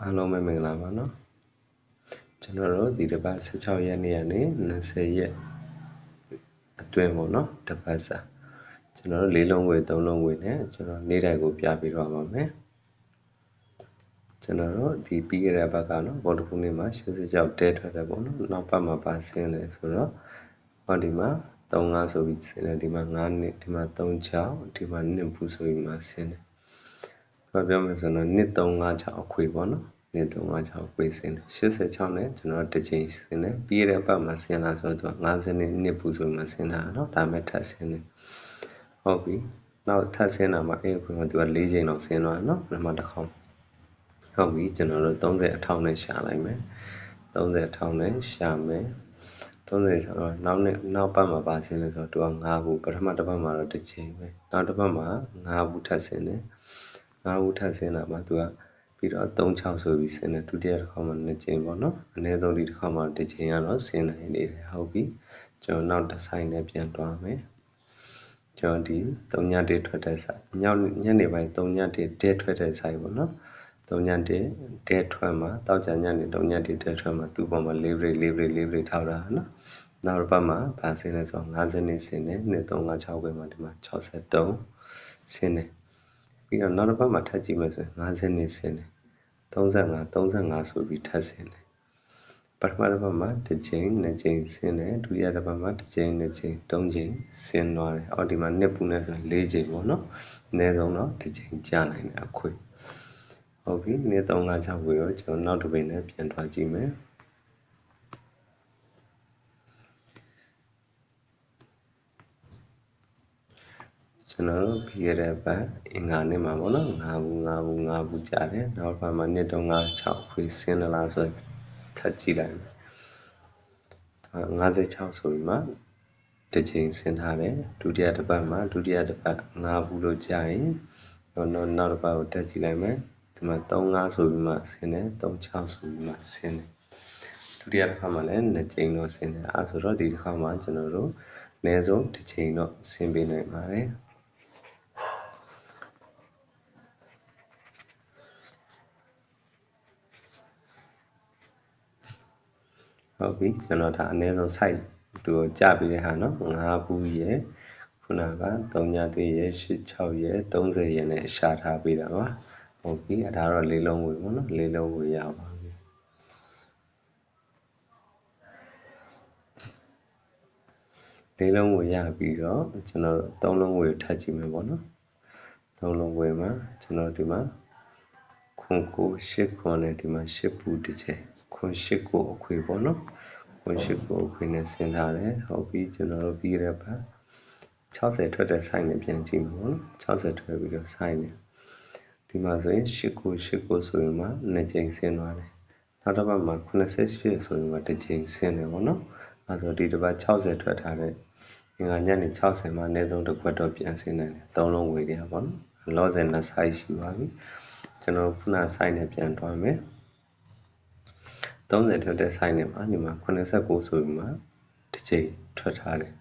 အားလုံးပဲမင်္ဂလာပါနော်ကျွန်တော်တို့ဒီတစ်ပတ်16ရက်နေ့ကနေ20ရက်အတွင်းပေါ့နော်တစ်ပတ်စာကျွန်တော်တို့လေးလုံးဝေသုံးလုံးဝေနဲ့ကျွန်တော်နေ့တိုင်းကိုပြပြီးတော့ပါမယ်ကျွန်တော်တို့ဒီပြီးခဲ့တဲ့ဘက်ကနော်ဘောတခုနေ့မှာ86တဲထွက်တယ်ပေါ့နော်နောက်ပတ်မှာပါဆင်းလဲဆိုတော့ဟောဒီမှာ35ဆိုပြီးဆင်းတယ်ဒီမှာ9နှစ်ဒီမှာ36ဒီမှာ1ဘူးဆိုပြီးမှဆင်းတယ် ပြောပြောမယ်ဆိုတော့နှစ်356အခွေပေါ့နော်နှစ်356အခွေဆင်းတယ်86နဲ့ကျွန်တော်တစ်ချိန်ဆင်းတယ်ပြီးရတဲ့ပတ်မှာဆင်းလာဆိုတော့50နှစ်နှစ်ဘူးဆိုမှဆင်းတာနော်ဒါမဲ့ထပ်ဆင်းတယ်ဟုတ်ပြီနောက်ထပ်ဆင်းတာမှာအဲ့အခွေမှာသူက၄ချိန်လောက်ဆင်းသွားတယ်နော်ပထမတစ်ခေါက်ဟုတ်ပြီကျွန်တော်တို့30အထောက်နဲ့ရှာလိုက်မယ်30အထောက်နဲ့ရှာမယ်30ဆိုတော့နောက်နေ့နောက်ပတ်မှာပါဆင်းလဲဆိုတော့သူက9ဘူးပထမတစ်ပတ်မှာတော့တစ်ချိန်ပဲနောက်တစ်ပတ်မှာ9ဘူးထပ်ဆင်းတယ် 9ဦးထပ်ဆင်းလာမှသူကပြီးတော့36ဆိုပြီးဆင်းတယ်ဒုတိယတစ်ခါမှ2ကြိမ်ပေါ့နော်အနည်းဆုံးဒီတစ်ခါမှတစ်ကြိမ်ကတော့ဆင်းနိုင်နေတယ်ဟုတ်ပြီကျွန်တော်နောက်တစ်ဆိုင်နဲ့ပြန်သွားမယ်ကျွန်တော်ဒီ3ညတေးထွက်တဲ့ဆိုင်ညညနေပိုင်း3ညတေးတဲထွက်တဲ့ဆိုင်ပေါ့နော်3ညတေးတဲထွက်မှာတောက်ကြညနေ3ညတေးတဲထွက်မှာသူ့ပေါ်မှာ4 break 4 break 4 break ထောက်တာနော်နောက်တစ်ပတ်မှာဗာဆင်းလဲဆို50နေဆင်းတယ်2356ပဲမှာဒီမှာ63ဆင်းတယ် ပြီးတော့နောက်တစ်ပတ်မှာထပ်ကြည့်မယ်ဆိုရင်50နှစ်ဆင်းတယ်35 35ဆိုပြီးထပ်ဆင်းတယ်ပထမတစ်ပတ်မှာတစ်ချိန်နှစ်ချိန်ဆင်းတယ်ဒုတိယတစ်ပတ်မှာတစ်ချိန်နှစ်ချိန်သုံးချိန်ဆင်းသွားတယ်အော်ဒီမှာနှစ်ပူနဲ့ဆိုရင်၄ချိန်ပေါ့နော်အနည်းဆုံးတော့တစ်ချိန်ကြာနိုင်တယ်အခွေဟုတ်ပြီနေ့3 5 6ဝေရောကျွန်တော်နောက်တစ်ပိနဲ့ပြန်သွားကြည့်မယ် ကျွန်တော်တို့ပြီးရတဲ့ဘက်အင်္ဂါနေ့မှာပေါ့နော်၅ဘူး၅ဘူး၅ဘူးကြာတယ်နောက်ဘက်မှာနှစ်တော့56ခွေဆင်းလာဆိုထပ်ကြည့်လိုက်မယ်56ဆိုပြီးမှတစ်ချိန်ဆင်းထားတယ်ဒုတိယတစ်ပတ်မှာဒုတိယတစ်ပတ်၅ဘူးလို့ကြာရင်တော့နောက်တစ်ပတ်ကိုတက်ကြည့်လိုက်မယ်ဒီမှာ35ဆိုပြီးမှဆင်းတယ်36ဆိုပြီးမှဆင်းတယ်ဒုတိယတစ်ခါမှာလည်း2ချိန်တော့ဆင်းတယ်အဲဆိုတော့ဒီတစ်ခါမှာကျွန်တော်တို့အနည်းဆုံးတစ်ချိန်တော့ဆင်းပေးနိုင်ပါတယ် ဟုတ်ပြီကျွန်တော်ဒါအနည်းဆုံး site တူကြပြီးတဲ့ဟာနော်5ဘူးရယ်ခုနက3ညသေးရယ်86ရယ်30ရယ်နဲ့ရှာထားပေးတာပါဟုတ်ပြီအဲဒါတော့လေးလုံးဝေပေါ့နော်လေးလုံးဝေရပါပြီလေးလုံးဝေရပြီးတော့ကျွန်တော်သုံးလုံးဝေထပ်ကြည့်မယ်ပေါ့နော်သုံးလုံးဝေမှာကျွန်တော်ဒီမှာခွန်ကိုရှစ်ခွန်နဲ့ဒီမှာရှစ်ပူတစ်ချက် ခွန်ရှိကိုအခွေပေါ့နော်ခွန်ရှိကိုအခွေနဲ့ဆင်းထားတယ်ဟုတ်ပြီကျွန်တော်တို့ပြီးရပါ60ထွက်တဲ့ site နဲ့ပြန်ကြည့်မှာပေါ့နော်60ထွက်ပြီးတော့ site နဲ့ဒီမှာဆိုရင်8ကို8ကိုဆိုရင်မှ2ကြိမ်ဆင်းသွားတယ်နောက်တစ်ပတ်မှာ88ဆိုရင်မှတစ်ကြိမ်ဆင်းတယ်ပေါ့နော်အဲဆိုဒီတစ်ပတ်60ထွက်ထားတဲ့အင်္ဂါညနေ60မှာအနည်းဆုံးတစ်ခွက်တော့ပြန်ဆင်းနိုင်တယ်သုံးလုံးဝေးတယ်ပေါ့နော်လောဆယ်နှစ် site ရှိပါပြီကျွန်တော်ခုန site နဲ့ပြန်သွားမယ် 30ထွက်တဲ့ site နဲ့မှာဒီမှာ89ဆိုပြီးမှတစ်ချိန်ထွက်ထားတယ်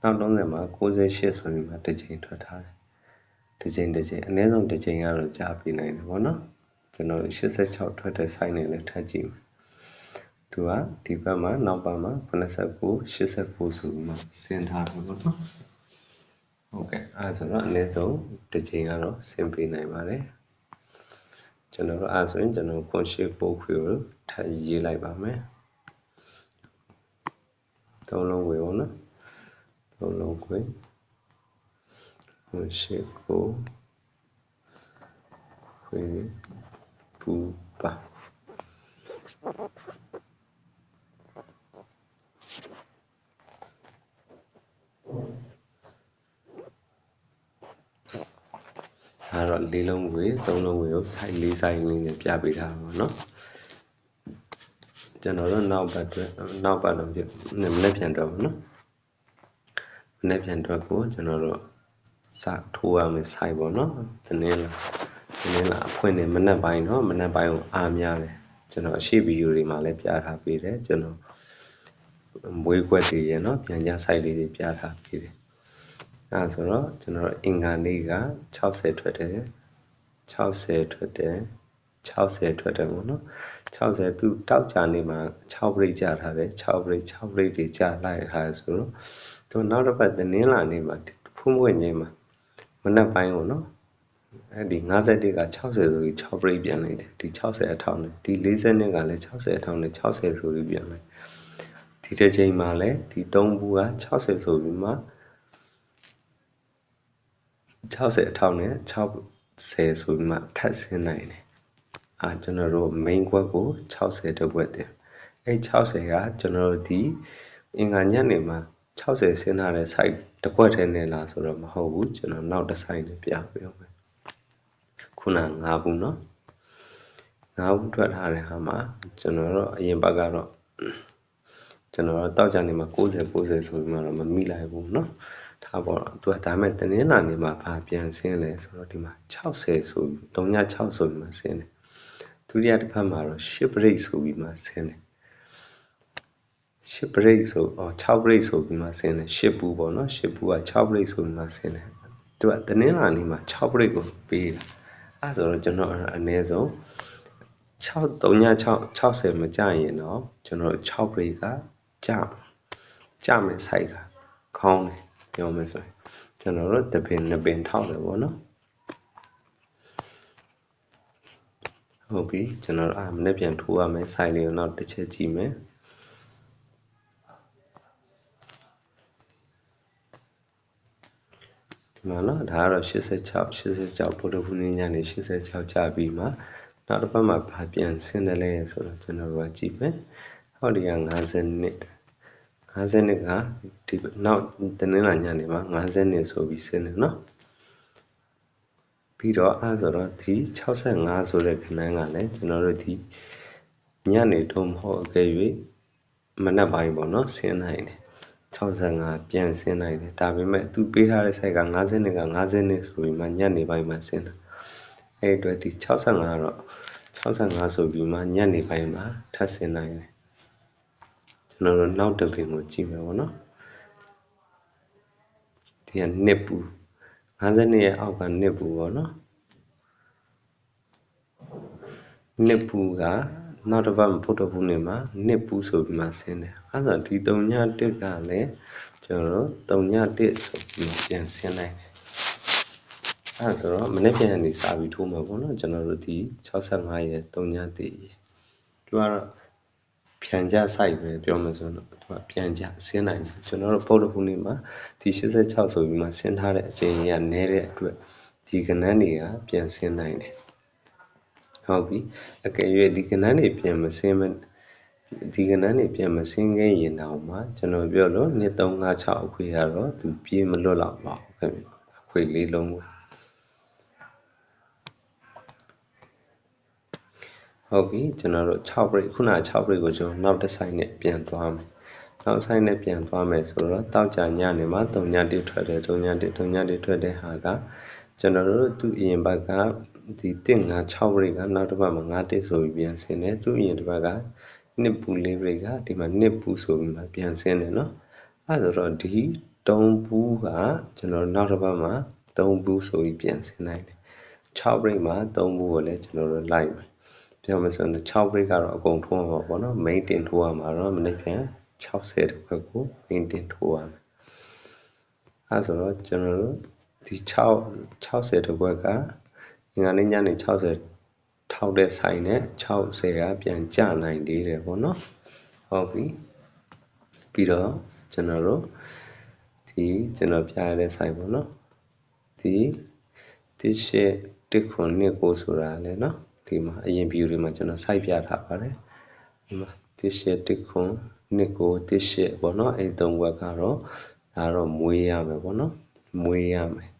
နောက်30မှာ68ဆိုပြီးမှတစ်ချိန်ထွက်ထားတယ်တစ်ချိန်တစ်ချိန်အနည်းဆုံးတစ်ချိန်ကတော့ကြားပြနိုင်တယ်ပေါ့နော်ကျွန်တော်86ထွက်တဲ့ site နဲ့လည်းထပ်ကြည့်မယ်သူကဒီဘက်မှာနောက်ဘက်မှာ89 89ဆိုပြီးမှဆင်းထားတယ်ပေါ့နော်ဟုတ်ကဲ့အဲဆိုတော့အနည်းဆုံးတစ်ချိန်ကတော့ဆင်းပေးနိုင်ပါတယ် ကျွန်တော်တို့အဲဆိုရင်ကျွန်တော်ခွန်ရှိပို့ခွေကိုထပ်ရေးလိုက်ပါမယ်သုံးလုံးခွေပေါ့နော်သုံးလုံးခွေခွန်ရှိကိုခွေပူပါ ဒါတော့လေးလုံးဝေသုံးလုံးဝေကို site လေး site လေးနဲ့ပြပေးထားပါတော့ကျွန်တော်တို့နောက်ဘက်အတွက်နောက်ဘက်တော့ပြမနေ့ပြန်တော့နော်မနေ့ပြန်တော့ကိုကျွန်တော်တို့စထိုးရမယ် site ပေါ့နော်တနင်္လာတနင်္လာအဖွင့်နေမနေ့ပိုင်းတော့မနေ့ပိုင်းကိုအားများတယ်ကျွန်တော်အရှိဗီဒီယိုတွေမှာလည်းပြထားပေးတယ်ကျွန်တော်မွေးခွက်တွေရနော်ပြန်ကြ site လေးတွေပြထားပေးတယ် အဲဆိုတော့ကျွန်တော်အင်္ဂါနေ့က60ထွက်တယ်60ထွက်တယ်60ထွက်တယ်ပေါ့နော်60သူတောက်ကြနေမှာ6ပရိတ်ကြထားတယ်6ပရိတ်6ပရိတ်တွေကြာလိုက်ထားတယ်ဆိုတော့သူနောက်တစ်ပတ်တင်းလာနေမှာဖုံးပွင့်ချင်းမှာမနက်ပိုင်းကိုနော်အဲ့ဒီ51က60ဆိုပြီး6ပရိတ်ပြန်လိုက်တယ်ဒီ60အထောင်နဲ့ဒီ40နဲ့ကလည်း60အထောင်နဲ့60ဆိုပြီးပြန်လိုက်ဒီတစ်ချိန်မှာလည်းဒီ3ဘူးက60ဆိုပြီးမှ 60အထောင်နဲ့60ဆိုပြီးမှထပ်ဆင်းနိုင်တယ်အာကျွန်တော်တို့ main ကွက်ကို60တကွက်တင်အဲ60ကကျွန်တော်တို့ဒီအင်္ဂါညနေမှာ60ဆင်းထားတဲ့ site တကွက်ထဲနဲ့လားဆိုတော့မဟုတ်ဘူးကျွန်တော်နောက်တစ် site နဲ့ပြပြအောင်မယ်ခုန9ဘူးเนาะ9ဘူးထွက်ထားတဲ့ဟာမှာကျွန်တော်တို့အရင်ဘက်ကတော့ကျွန်တော်တို့တောက်ကြနေမှာ60 60ဆိုပြီးမှတော့မမိလိုက်ဘူးเนาะ ထားပေါ့သူကဒါမဲ့တနင်္လာနေ့မှာဘာပြန်ဆင်းလဲဆိုတော့ဒီမှာ60ဆိုပြီး3ည6ဆိုပြီးမှဆင်းတယ်ဒုတိယတစ်ဖက်မှာတော့10 break ဆိုပြီးမှဆင်းတယ်10 break ဆိုအော်6 break ဆိုပြီးမှဆင်းတယ်10ဘူးပေါ့နော်10ဘူးက6 break ဆိုပြီးမှဆင်းတယ်သူကတနင်္လာနေ့မှာ6 break ကိုပေးတာအဲဆိုတော့ကျွန်တော်အနည်းဆုံး6 3ည6 60မကြရင်တော့ကျွန်တော်6 break ကကြကြမယ် site ကခေါင်းတယ် ပြောမယ်ဆိုရင်ကျွန်တော်တို့တပင်နှစ်ပင်ထောက်တယ်ပေါ့နော်ဟုတ်ပြီကျွန်တော်တို့အာမနေ့ပြန်ထိုးရမယ်ဆိုင်လေးကိုနောက်တစ်ချက်ကြည့်မယ်ဒီမှာနော်ဒါကတော့86 86ပိုလိုဖူနီညာနေ86ကြပြီးမှနောက်တစ်ပတ်မှာဗာပြန်ဆင်းတယ်လဲဆိုတော့ကျွန်တော်တို့ကကြည့်မယ်ဟောဒီက52 52ကဒီနောက်တနင်္လာညနေမှာ52ဆိုပြီးဆင်းတယ်နော်ပြီးတော့အဲဆိုတော့ဒီ65ဆိုတဲ့ခဏန်းကလည်းကျွန်တော်တို့ဒီညနေတော့မဟုတ်အကယ်၍မနက်ပိုင်းပေါ့နော်ဆင်းနိုင်တယ်65ပြန်ဆင်းနိုင်တယ်ဒါပေမဲ့သူပေးထားတဲ့ site က50နဲ့က50နဲ့ဆိုပြီးမှညနေပိုင်းမှာဆင်းတာအဲ့အတွက်ဒီ65ကတော့65ဆိုပြီးမှညနေပိုင်းမှာထပ်ဆင်းနိုင်တယ် ကျွန်တော်တို့နောက်တစ်ပင်ကိုကြည့်မယ်ပေါ့နော်ဒီကနှစ်ပူ52ရဲ့အောက်ကနှစ်ပူပေါ့နော်နှစ်ပူကနောက်တစ်ပတ်ဗုဒ္ဓဘုနေ့မှာနှစ်ပူဆိုပြီးမှဆင်းတယ်အဲဒါဒီ3ည1ကလည်းကျွန်တော်တို့3ည1ဆိုပြီးမှပြန်ဆင်းလိုက်တယ်အဲဆိုတော့မနေ့ပြန်နေစာပြီးထိုးမှာပေါ့နော်ကျွန်တော်တို့ဒီ65ရဲ့3ည1ရေသူကတော့ ဖြန်ကြ site ပဲပြောမှဆိုတော့သူကပြန်ကြဆင်းနိုင်တယ်ကျွန်တော်တို့ပုဒ်တခုနေ့မှာဒီ86ဆိုပြီးမှဆင်းထားတဲ့အချိန်ကြီးကနည်းတဲ့အတွက်ဒီကနန်းတွေကပြန်ဆင်းနိုင်တယ်ဟုတ်ပြီအကယ်၍ဒီကနန်းတွေပြန်မဆင်းမဒီကနန်းတွေပြန်မဆင်းခဲ့ရင်တော့မှကျွန်တော်ပြောလို့နှစ်356အခွေရတော့သူပြေးမလွတ်တော့ပါဘူးခင်ဗျအခွေလေးလုံးကို ဟုတ်ပြီကျွန်တော်တို့6 break ခုန6 break ကိုကျွန်တော်နောက်တစ်ဆိုင်နဲ့ပြန်သွားမယ်နောက်ဆိုင်နဲ့ပြန်သွားမယ်ဆိုတော့တောက်ကြညနေမှာ3ညတိထွက်တယ်3ညတိ3ညတိထွက်တဲ့ဟာကကျွန်တော်တို့သူ့အရင်ဘက်ကဒီ1 5 6 break ကနောက်တစ်ပတ်မှာ9တိဆိုပြီးပြန်ဆင်းတယ်သူ့အရင်တစ်ပတ်ကနှစ်ပူလေး break ကဒီမှာနှစ်ပူဆိုပြီးမှပြန်ဆင်းတယ်เนาะအဲဆိုတော့ဒီ3ပူကကျွန်တော်နောက်တစ်ပတ်မှာ3ပူဆိုပြီးပြန်ဆင်းနိုင်တယ်6 break မှာ3ပူကိုလည်းကျွန်တော်တို့လိုက်မယ် ပြောမယ်ဆိုရင်6 break ကတော့အကုန်ထိုးမှာပေါ့နော် main တင်ထိုးရမှာတော့မနေ့ပြန်60တခွက်ကို main တင်ထိုးရမယ်အဲဆိုတော့ကျွန်တော်တို့ဒီ6 60တခွက်ကငါနေ့ညနေ60ထောက်တဲ့ဆိုင်နဲ့60ကပြန်ကျနိုင်သေးတယ်ပေါ့နော်ဟုတ်ပြီပြီးတော့ကျွန်တော်တို့ဒီကျွန်တော်ပြရတဲ့ဆိုင်ပေါ့နော်ဒီတစ်ရှစ်တစ်ခွန်နှစ်ကိုဆိုတာလေနော် ဒီမှာအရင် view တွေမှာကျွန်တော် site ပြထားပါတယ်ဒီမှာတစ်ရှစ်တစ်ခွန်နှစ်ကိုတစ်ရှစ်ပေါ့နော်အဲ့သုံးဘက်ကတော့ဒါတော့မွေးရမယ်ပေါ့နော်မွေးရမယ်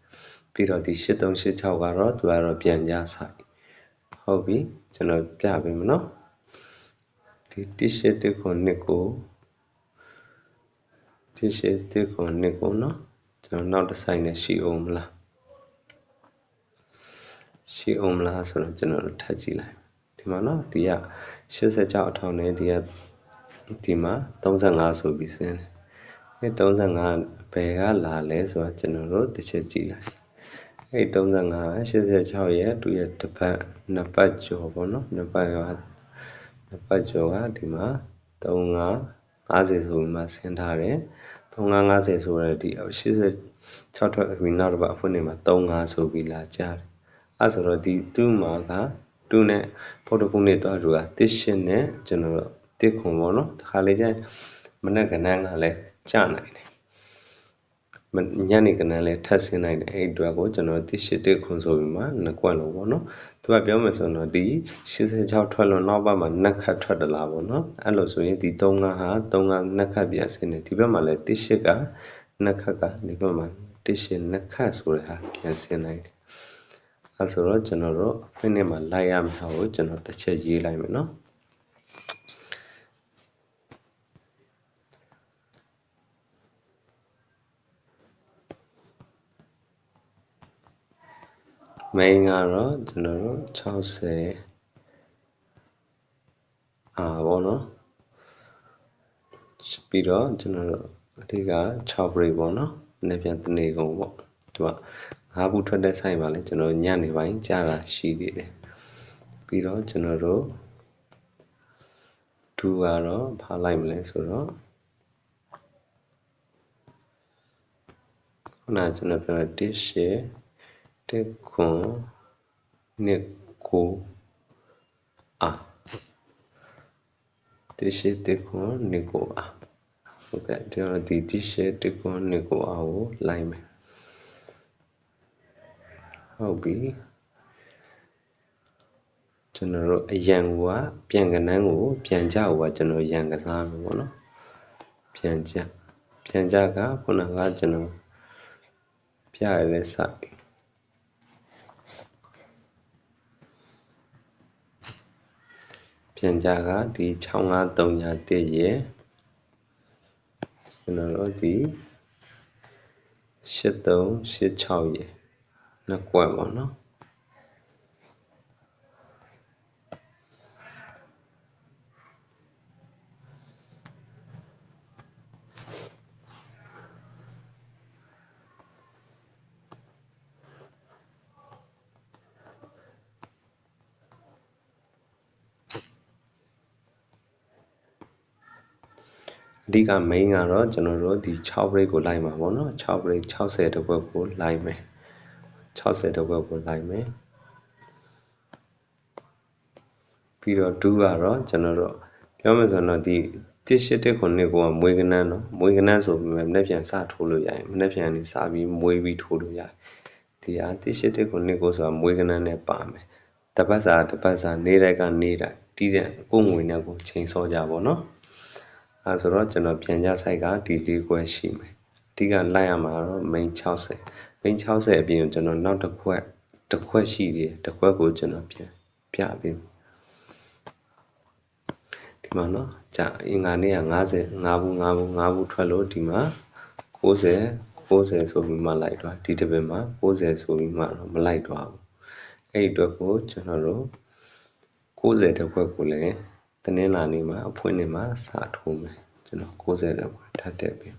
ပြီးတော့ဒီ8386ကတော့သူကတော့ပြန်ကြဆိုင်ဟုတ်ပြီကျွန်တော်ပြပေးမယ်နော်ဒီတစ်ရှစ်တစ်ခွန်နှစ်ကိုတစ်ရှစ်တစ်ခွန်နှစ်ကိုနော်ကျွန်တော်နောက်တစ်ဆိုင်နဲ့ရှိအောင်မလား ရှိအောင်မလားဆိုတော့ကျွန်တော်တို့ထပ်ကြည့်လိုက်ဒီမှာနော်ဒီက86အထောင်နဲ့ဒီကဒီမှာ35ဆိုပြီးစင်းတယ်အဲ35ဘယ်ကလာလဲဆိုတော့ကျွန်တော်တို့တစ်ချက်ကြည့်လိုက်အဲအဲ့35 86ရဲ့သူရဲ့တစ်ပတ်နှစ်ပတ်ကျော်ပေါ့နော်နှစ်ပတ်ကနှစ်ပတ်ကျော်ကဒီမှာ35 50ဆိုပြီးမှဆင်းထားတယ်3550ဆိုရဲဒီ86ထွက်ပြီးနောက်တစ်ပတ်အဖွင့်နေမှာ35ဆိုပြီးလာကြားတယ် အဲဆိုတော့ဒီ2မှာက2နဲ့ဖော်တခုနဲ့တွားတူကတစ်ရှင်းနဲ့ကျွန်တော်တို့တစ်ခွန်ပေါ့နော်ဒီခါလေးကျရင်မနက်ကနန်းကလည်းကြနိုင်တယ်ညနေကနန်းလဲထပ်ဆင်းနိုင်တယ်အဲ့အတွက်ကိုကျွန်တော်တိရှိတစ်ခွန်ဆိုပြီးမှနှစ်ကွက်လို့ပေါ့နော်သူကပြောမယ်ဆိုတော့ဒီ86ထွက်လို့နောက်ဘက်မှာနှစ်ခတ်ထွက်တလားပေါ့နော်အဲ့လိုဆိုရင်ဒီ35ဟာ35နှစ်ခတ်ပြန်ဆင်းတယ်ဒီဘက်မှာလဲတိရှိကနှစ်ခတ်ကဒီဘက်မှာတိရှိနှစ်ခတ်ဆိုတဲ့ဟာပြန်ဆင်းနိုင်တယ် အဲ့ဆိုတော့ကျွန်တော်တို့အဖွင့်ထဲမှာလိုက်ရမှာကိုကျွန်တော်တစ်ချက်ရေးလိုက်မယ်နော်မိန်းကတော့ကျွန်တော်တို့60အာပေါ့နော်ပြီးတော့ကျွန်တော်တို့အဓိက6 break ပေါ့နော်နေ့ပြန်တနေ့ကုန်ပေါ့သူက ငါးဘူးထွက်တဲ့ဆိုင်မှာလည်းကျွန်တော်ညနေပိုင်းကြာတာရှိသေးတယ်ပြီးတော့ကျွန်တော်တို့2ကတော့ဖားလိုက်မလဲဆိုတော့ခုနကျွန်တော်ပြောတဲ့ dish ရဲ့တက်ခွန်နှစ်ကိုအာတရှိတက်ခွန်နှစ်ကိုအာဟုတ်ကဲ့ဒီတော့ဒီတရှိတက်ခွန်နှစ်ကိုအာကိုလိုက်မယ် ဟုတ်ပြီကျွန်တော်တို့အရန်ကပြန်ကနန်းကို ပြန်ကြဟိုကကျွန်တော်ရန်ကစားမယ်ပေါ့နော်ပြန်ကြပြန်ကြကခုနကကျွန်တော်ပြရတဲ့စိုက်ပြန်ကြကဒီ6531ရဲ့ကျွန်တော်တို့ဒီ8386ရဲ့ နှစ်ကွက်ပေါ့နော်အဓိက main ကတော့ကျွန်တော်တို့ဒီ6 break ကိုလိုက်မှာပေါ့နော်6 break 60တကွက်ကိုလိုက်မယ် 60တကွက်ကိုလိုက်မယ်ပြီးတော့2ကတော့ကျွန်တော်တို့ပြောမယ်ဆိုတော့ဒီ181ခုနှစ်ကိုမွေးကနန်းနော်မွေးကနန်းဆိုပေမဲ့မနေ့ပြန်စထိုးလို့ရတယ်မနေ့ပြန်နေစပြီးမွေးပြီးထိုးလို့ရတယ်ဒီဟာ181ခုနှစ်ကိုဆိုတာမွေးကနန်းနဲ့ပါမယ်တပတ်စာတပတ်စာနေ့တိုင်းကနေတိုင်းတီးတဲ့ကိုငွေနဲ့ကိုချိန်စောကြပါတော့အဲဆိုတော့ကျွန်တော်ပြန်ကြ site ကဒီ၄ခွဲရှိမယ်အဓိကလိုက်ရမှာတော့ main 60 main 60အပြင်ကိုကျွန်တော်နောက်တစ်ခွက်တစ်ခွက်ရှိသေးတယ်တစ်ခွက်ကိုကျွန်တော်ပြန်ပြပေးဒီမှာနော်ကြာအင်္ဂါနေ့က90 5ဘူး5ဘူး5ဘူးထွက်လို့ဒီမှာ90 90ဆိုပြီးမှလိုက်တော့ဒီတစ်ပတ်မှာ90ဆိုပြီးမှတော့မလိုက်တော့ဘူးအဲ့ဒီအတွက်ကိုကျွန်တော်တို့90တစ်ခွက်ကိုလည်းတနင်္လာနေ့မှာအဖွင့်နေ့မှာစထိုးမယ်ကျွန်တော်60လောက်ထပ်တက်ပြီ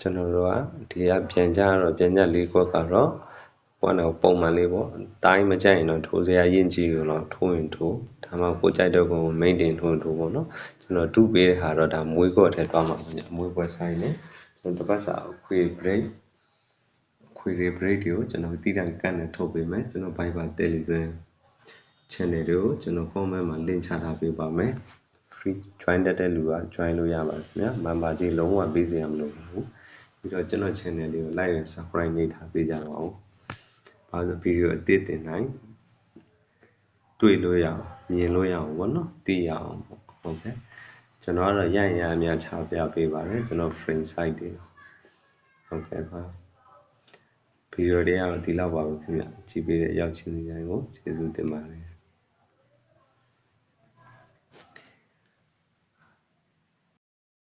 ကျွန်တော်တို့ကဒီကပြန်ကြတော့ပြန်ကြလေးခွက်ကတော့ဟိုကတော့ပုံမှန်လေးပေါ့တိုင်းမကြိုက်ရင်တော့ထိုးစရာရင့်ကြည့်လို့ထိုးရင်ထိုးဒါမှကိုကြိုက်တော့ကို maintain ထိုးထိုးပေါ့နော်ကျွန်တော်တူပေးတဲ့ဟာတော့ဒါမွေးကော့ထဲသွားမှာပေါ့ညမွေးပွဲဆိုင်နေကျွန်တော်တစ်ပတ်စာခွေ break ခွေတွေ break တွေကိုကျွန်တော်တည်တံ့ကန့်နဲ့ထုတ်ပေးမယ်ကျွန်တော် Viber Telegram channel တွေကိုကျွန်တော် comment မှာ link ချထားပေးပါမယ် free join တတ်တဲ့လူက join လို့ရပါတယ်ခင်ဗျာ member ကြီးလုံးဝပေးစရာမလိုဘူး ပြီးတော့ကျွန်တော် channel လေးကို like and subscribe နေထားပေးကြပါဦး။ဘာလို့ဗီဒီယိုအသစ်တင်နိုင်တွေ့လို့ရအောင်မြင်လို့ရအောင်ပေါ့နော်သိရအောင်ပေါ့ဟုတ်ကဲ့ကျွန်တော်ကတော့ရရင်ရအများချပြပေးပါတယ်ကျွန်တော် friend site တွေဟုတ်ကဲ့ပါဗီဒီယိုတွေကတော့ဒီလောက်ပါပဲခင်ဗျကြည့်ပေးတဲ့ရောက်ချင်းစီတိုင်းကိုကျေးဇူးတင်ပါတယ်